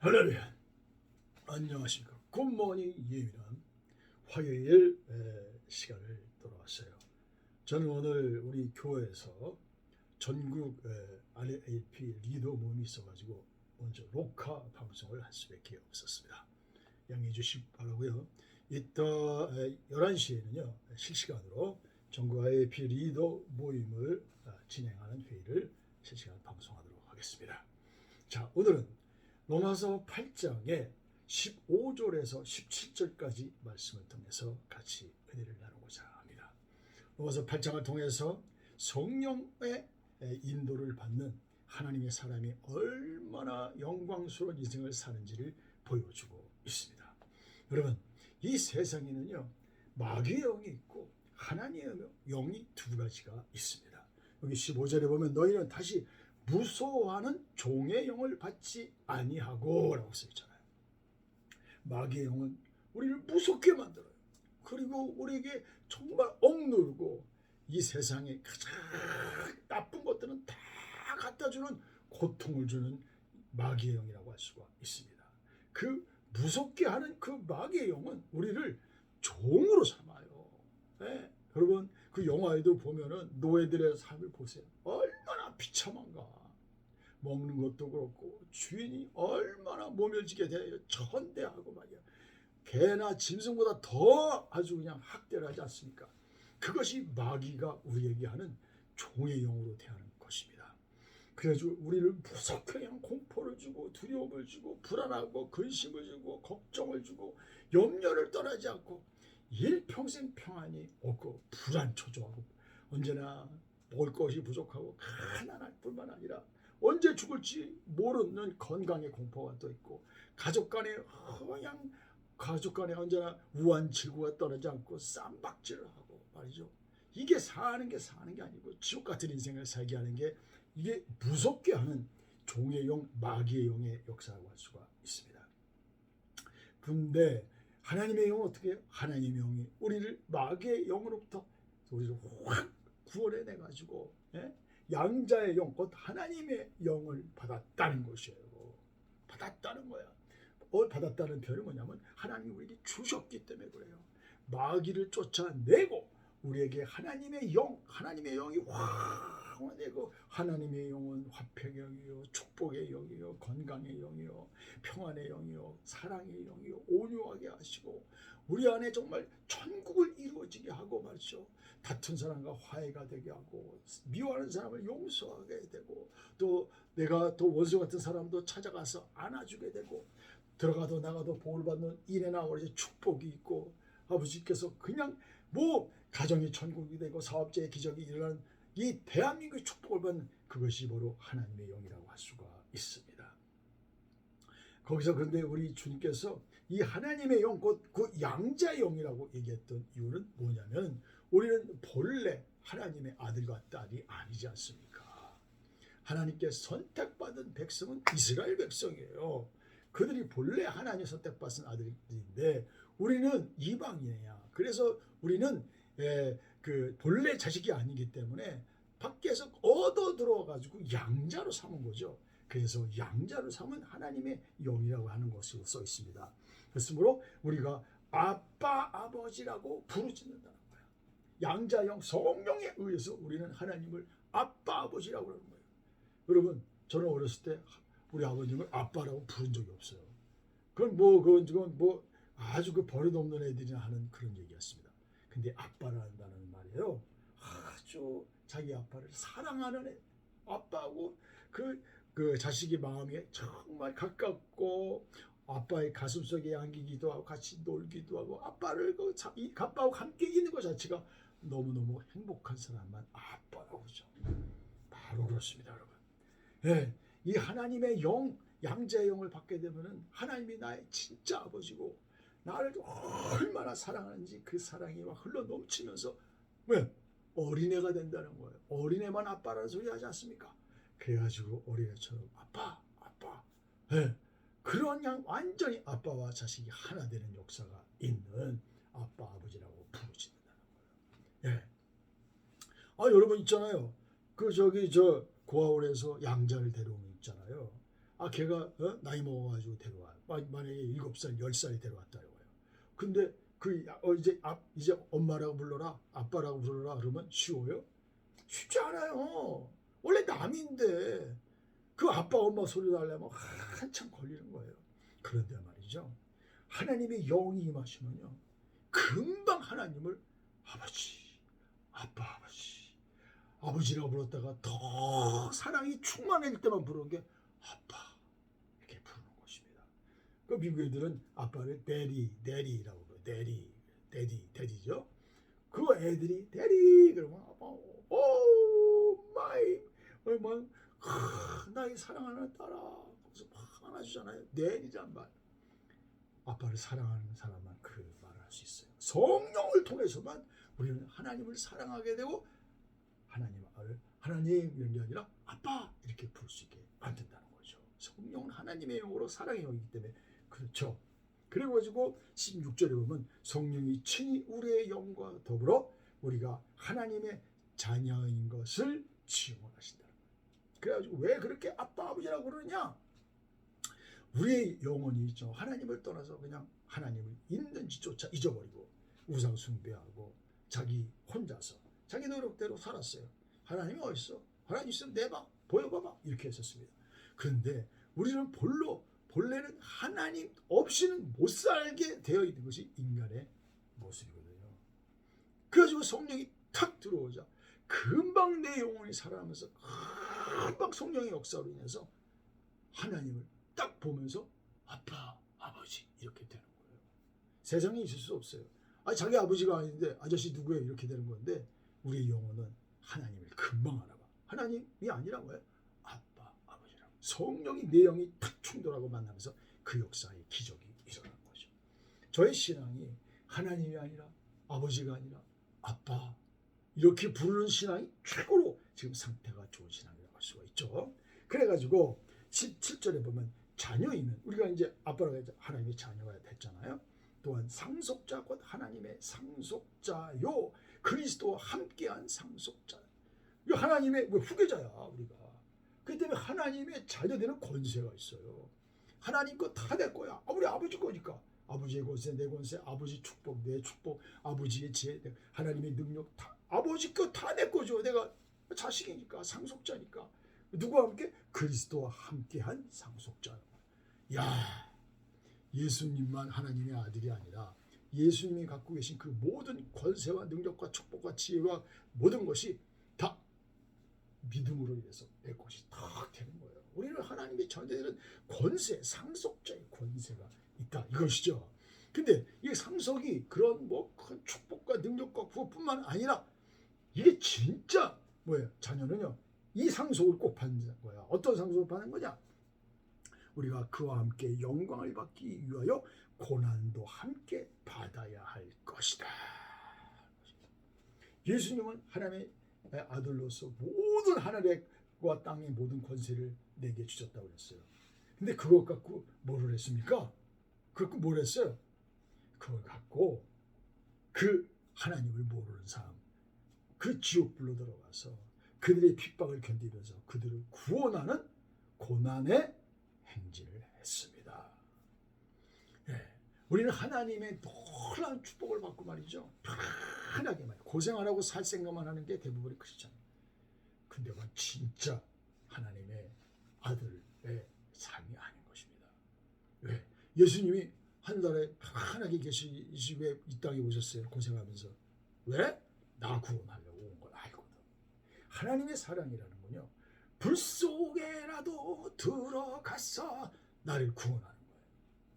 할렐루야. 안녕하십니까. 굿모닝 예민한 화요일 에, 시간을 돌아왔어요. 저는 오늘 우리 교회에서 전국 에, RAP 리더 모임이 있어가지고 먼저 녹화 방송을 할 수밖에 없었습니다. 양해해 주시기 바라고요. 이따 에, 11시에는요 실시간으로 전국 RAP 리더 모임을 아, 진행하는 회의를 실시간 방송하도록 하겠습니다. 자 오늘은 로마서 8장의 15절에서 17절까지 말씀을 통해서 같이 은혜를 나누고자 합니다. 로마서 8장을 통해서 성령의 인도를 받는 하나님의 사람이 얼마나 영광스러운 인생을 사는지를 보여주고 있습니다. 여러분, 이 세상에는요, 마귀의 영이 있고 하나님의 영이 두 가지가 있습니다. 여기 15절에 보면 너희는 다시 무서워하는 종의 영을 받지 아니하고 라고 써있잖아요. 마귀의 영은 우리를 무섭게 만들어요. 그리고 우리에게 정말 억누르고 이 세상에 가장 나쁜 것들은 다 갖다 주는 고통을 주는 마귀의 영이라고 할 수가 있습니다. 그 무섭게 하는 그 마귀의 영은 우리를 종으로 삼아요. 네? 여러분 그 영화에도 보면은 노예들의 삶을 보세요. 비참한가. 먹는 것도 그렇고 주인이 얼마나 모멸지게 대하여 천대하고 말이야. 개나 짐승보다 더 아주 그냥 학대를 하지 않습니까? 그것이 마귀가 우리에게 하는 종의 영으로 대하는 것입니다. 그래가지고 우리를 무섭게 그냥 공포를 주고 두려움을 주고 불안하고 근심을 주고 걱정을 주고 염려를 떠나지 않고 일평생 평안이 없고 불안 초조하고 언제나 먹을 것이 부족하고 가난할 뿐만 아니라 언제 죽을지 모르는 건강의 공포가 또 있고 가족 간에 그냥 가족 간에 언제나 우환칠구가 떠나지 않고 쌈박질을 하고 말이죠. 이게 사는 게 사는 게 아니고 지옥 같은 인생을 살게 하는 게 이게 무섭게 하는 종의 영, 마귀의 영의 역사라고 할 수가 있습니다. 근데 하나님의 영은 어떻게 해요? 하나님의 영이 우리를 마귀의 영으로부터 우리를 확 구원해내 가지고 예? 양자의 영, 곧 하나님의 영을 받았다는 것이에요. 받았다는 거야. 뭘 받았다는 표현은 뭐냐면 하나님이 우리에게 주셨기 때문에 그래요. 마귀를 쫓아내고 우리에게 하나님의 영, 하나님의 영이 확 내고 하나님의 영은 화평의 영이요, 축복의 영이요, 건강의 영이요, 평안의 영이요, 사랑의 영이요, 온유하게 하시고 우리 안에 정말 천국을 이루어지게 하고 말이죠. 다툰 사람과 화해가 되게 하고 미워하는 사람을 용서하게 되고 또 내가 또 원수 같은 사람도 찾아가서 안아주게 되고 들어가도 나가도 복을 받는 인해나 오래 축복이 있고 아버지께서 그냥 뭐 가정이 천국이 되고 사업자의 기적이 일어나는 이 대한민국의 축복을 받는 그것이 바로 하나님의 영이라고 할 수가 있습니다. 거기서 그런데 우리 주님께서 이 하나님의 영, 곧 그 양자의 영이라고 얘기했던 이유는 뭐냐면 우리는 본래 하나님의 아들과 딸이 아니지 않습니까? 하나님께 선택받은 백성은 이스라엘 백성이에요. 그들이 본래 하나님 선택받은 아들인데 우리는 이방인이야. 그래서 우리는 예, 그 본래 자식이 아니기 때문에 밖에서 얻어 들어가지고 양자로 삼은 거죠. 그래서 양자로 삼은 하나님의 영이라고 하는 것으로 써 있습니다. 그러므로 우리가 아빠 아버지라고 부르짖는다는 거야. 양자영 성령에 의해서 우리는 하나님을 아빠 아버지라고 하는 거예요. 여러분 저는 어렸을 때 우리 아버님을 아빠라고 부른 적이 없어요. 그건 뭐 그건 그건 뭐 아주 그 버릇 없는 애들이나 하는 그런 얘기였습니다. 근데 아빠라는 말이에요. 아주 자기 아빠를 사랑하는 애, 아빠하고 그, 그 자식의 마음에 정말 가깝고 아빠의 가슴속에 안기기도 하고 같이 놀기도 하고 아빠를 그 자- 이 아빠하고 함께 있는 것 자체가 너무너무 행복한 사람만 아빠라고 그러죠. 바로 그렇습니다, 여러분. 예, 이 하나님의 영, 양자의 영을 받게 되면은 하나님이 나의 진짜 아버지고 나를 얼마나 사랑하는지 그 사랑이 막 흘러 넘치면서 왜 어린애가 된다는 거예요. 어린애만 아빠라는 소리 하지 않습니까? 그래가지고 어린애처럼 아빠, 아빠, 예, 그런 양 완전히 아빠와 자식이 하나 되는 역사가 있는 아빠 아버지라고 부르짖는다는 거예요. 예. 아 여러분 있잖아요. 그 저기 저 고아원에서 양자를 데려오면 있잖아요. 아 걔가 어? 나이 먹어가지고 데려와. 마- 만약에 일곱 살, 열 살이 데려왔다고요. 근데 그 어, 이제 앞 이제 엄마라고 불러라, 아빠라고 불러라 그러면 쉬워요? 쉽지 않아요. 원래 남인데 그 아빠 엄마 소리 달려면 한참 걸리는 거예요. 그런데 말이죠. 하나님의 영이 임하시면요. 금방 하나님을 아버지, 아빠, 아버지, 아버지라고 불렀다가 더 사랑이 충만할 때만 부르는 게 아빠 이렇게 부르는 것입니다. 그 미국 애들은 아빠를 데리, 데리라고 불러요. 데리, 데디, 데디죠. 그 애들이 데리 그러면 아빠, 오 마이, 얼마 나의 사랑하는 딸아, 그래서 막 안아주잖아요. 데리란 말. 아빠를 사랑하는 사람만 그 말을 할 수 있어요. 성령을 통해서만 우리는 하나님을 사랑하게 되고 하나님을 하나님 이런 게 아니라 아빠 이렇게 부를 수 있게 만든다는 거죠. 성령은 하나님의 영으로 사랑의 영이기 때문에 그렇죠. 그래가지고 16절에 보면 성령이 친히 우리의 영과 더불어 우리가 하나님의 자녀인 것을 지원하신다. 그래가지고 왜 그렇게 아빠 아버지라고 그러느냐? 우리의 영혼이 있죠. 하나님을 떠나서 그냥 하나님을 있는지조차 잊어버리고 우상 숭배하고 자기 혼자서 자기 노력대로 살았어요. 하나님이 어딨어? 하나님 있으면 내봐 보여봐봐 이렇게 했었습니다. 그런데 우리는 본로 본래는 하나님 없이는 못 살게 되어 있는 것이 인간의 모습이거든요. 그래가지고 성령이 탁 들어오자 금방 내 영혼이 살아나면서 금방 성령의 역사로 인해서 하나님을 딱 보면서 아빠, 아버지 이렇게 되는 거예요. 세상에 있을 수 없어요. 아 자기 아버지가 아닌데 아저씨 누구예요 이렇게 되는 건데 우리의 영혼은 하나님을 금방 알아봐. 하나님이 아니라고요. 아빠, 아버지라고. 성령이 내 영이 탁 충돌하고 만나면서 그 역사의 기적이 일어난 거죠. 저의 신앙이 하나님이 아니라 아버지가 아니라 아빠 이렇게 부르는 신앙이 최고로 지금 상태가 좋은 신앙이라고 할 수가 있죠. 그래가지고 17절에 보면 자녀이면 우리가 이제 아빠라고 해서 하나님의 자녀가 됐잖아요. 또한 상속자 곧 하나님의 상속자요 그리스도와 함께한 상속자. 이 하나님의 뭐 후계자야 우리가. 그 때문에 하나님의 자녀되는 권세가 있어요. 하나님 거 다 내 거야. 아, 우리 아버지 거니까. 아버지의 권세, 내 권세, 아버지 축복, 내 축복, 아버지의 지혜, 하나님의 능력 다 아버지 거 다 내 거죠. 내가 자식이니까 상속자니까. 누구와 함께? 그리스도와 함께한 상속자. 야, 예수님만 하나님의 아들이 아니라 예수님이 갖고 계신 그 모든 권세와 능력과 축복과 지혜와 모든 것이 다 믿음으로 인해서 내 것이 다 되는 거예요. 우리는 하나님의 자녀들은 권세, 상속자의 권세가 있다 이것이죠. 근데 이 상속이 그런 뭐 큰 축복과 능력과 구원뿐만 아니라 이게 진짜 뭐예요? 자녀는요. 이 상속을 꼭 받는 거야. 어떤 상속을 받는 거냐? 우리가 그와 함께 영광을 받기 위하여 고난도 함께 받아야 할 것이다. 예수님은 하나님의 아들로서 모든 하늘과 땅의 모든 권세를 내게 주셨다고 그랬어요. 근데 그것 갖고 뭐를 했습니까? 그뭘 했어요? 그걸 갖고 그 하나님을 모르는 사람, 그 지옥불로 들어가서 그들의 핍박을 견디면서 그들을 구원하는 고난의 행진을 했습니다. 예, 우리는 하나님의 놀라운 축복을 받고 말이죠. 편하게 말 고생 안 하고 살 생각만 하는 게 대부분의 크리스찬. 근데 그건 진짜 하나님의 아들의 삶이 아닌 것입니다. 왜? 예수님이 한 달에 편하게 계시지 왜 이 땅에 오셨어요? 고생하면서. 왜? 나 알거든. 하나님의 사랑이라는 건요. 불 속에라도 들어가서 나를 구원하는 거예요.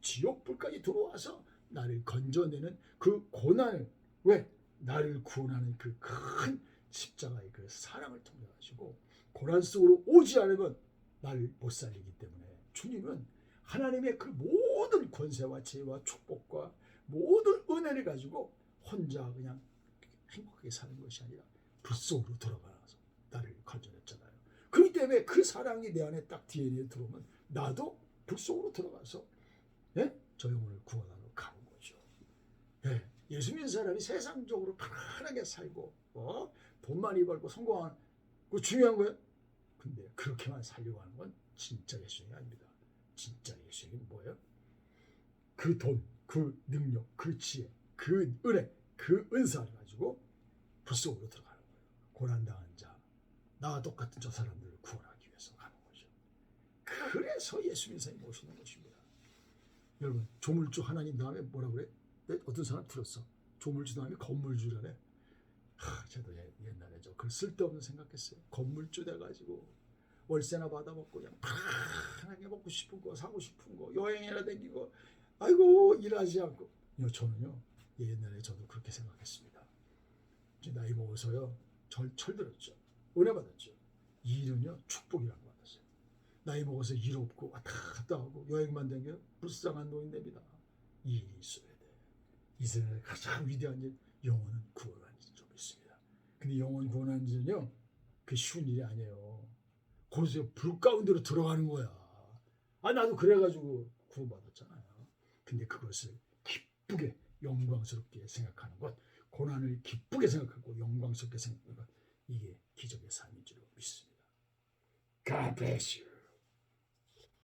지옥불까지 들어와서 나를 건져내는 그 고난을 왜? 나를 구원하는 그 큰 십자가의 그 사랑을 통해 가지고 고난 속으로 오지 않으면 나를 못 살리기 때문에 주님은 하나님의 그 모든 권세와 지혜와 축복과 모든 은혜를 가지고 혼자 그냥 행복하게 사는 것이 아니라 불 속으로 들어가서 나를 건져냈잖아요. 그렇기 때문에 그 사랑이 내 안에 딱 DNA에 들어오면 나도 불 속으로 들어가서 예? 저 영혼을 구원하러 가는 거죠. 예. 예수 믿는 사람이 세상적으로 편하게 살고 어? 돈 많이 벌고 성공하는 그 중요한 거예요. 근데 그렇게만 살려고 하는 건 진짜 예수님이 아닙니다. 수 있는 게 뭐예요? 그 돈, 그 능력, 그 지혜, 그 은혜, 그 은사를 가지고 그 속으로 들어가는 거예요. 고난당한 자, 나와 똑같은 저 사람들을 구원하기 위해서 가는 거죠. 그래서 예수 인생이 모시는 것입니다. 여러분, 조물주 하나님 다음에 뭐라 그래? 내 어떤 사람 들었어. 조물주 다음에 건물주라네. 하, 저도 옛- 옛날에 저 그 쓸데없는 생각했어요. 건물주 돼가지고 월세나 받아먹고 그냥 편하게 먹고 싶은 거 사고 싶은 거 여행이나 다니고 아이고 일하지 않고 요 저는요 옛날에 저도 그렇게 생각했습니다. 이제 나이 먹어서요 절 철들었죠. 은혜 받았죠. 일은요 축복이라고 받았어요. 나이 먹어서 일 없고 왔다 갔다 하고 여행만 다녀 불쌍한 노인네입니다. 일이 있어야 돼. 이 세상에 가장 위대한 일 영혼은 구원하는 줄 믿습니다. 근데 영혼 구원하는 일은요 그 쉬운 일이 아니에요. 거기서 불 가운데로 들어가는 거야. 아 나도 그래가지고 구원받았잖아요. 근데 그것을 기쁘게 영광스럽게 생각하는 것, 고난을 기쁘게 생각하고 영광스럽게 생각하는 것, 이게 기적의 삶인 줄 믿습니다. God bless you.